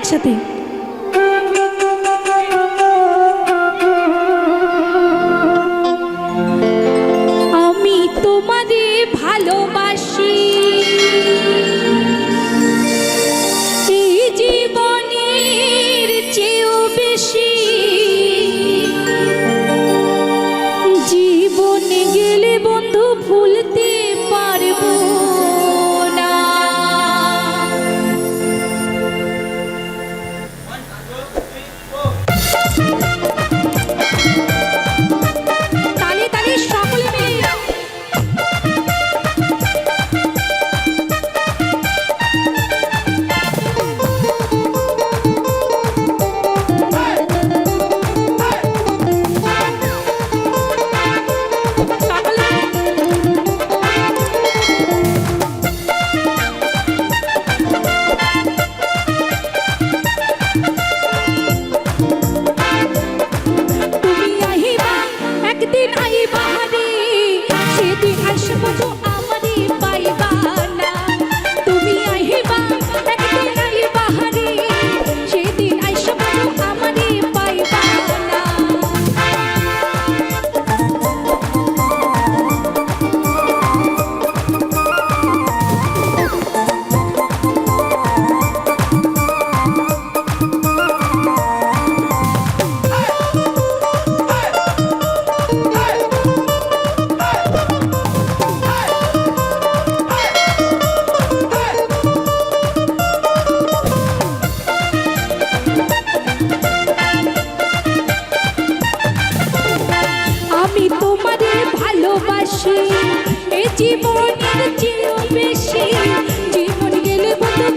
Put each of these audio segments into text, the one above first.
একসাথে ভালোবাসি। এ জীবনের চেয়েও বেশি জীবন গেলে বন্ধু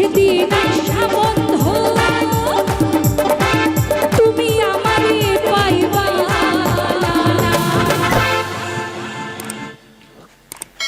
রেখে দিয়ে